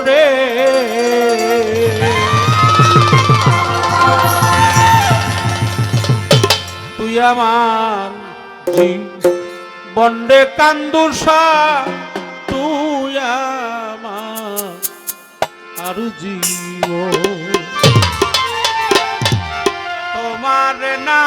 রে তুই আমার বন্ডে কান্দুসা তুই আমার আর জীব তোমার না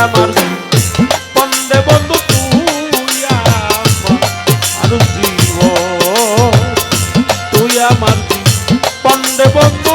আমার বন্দে বন্ধু তুই আমার জীব তুই আমার বন্দে বন্ধু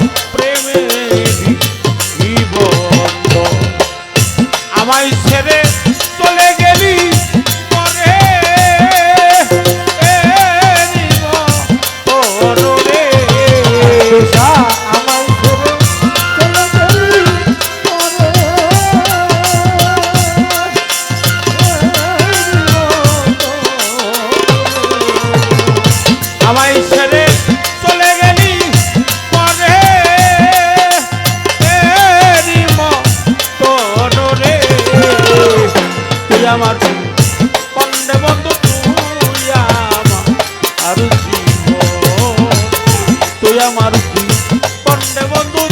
আমার কন্দে বন্ধু তুই আমার আর তুই আমার কন্দে বন্ধু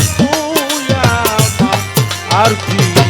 আর কি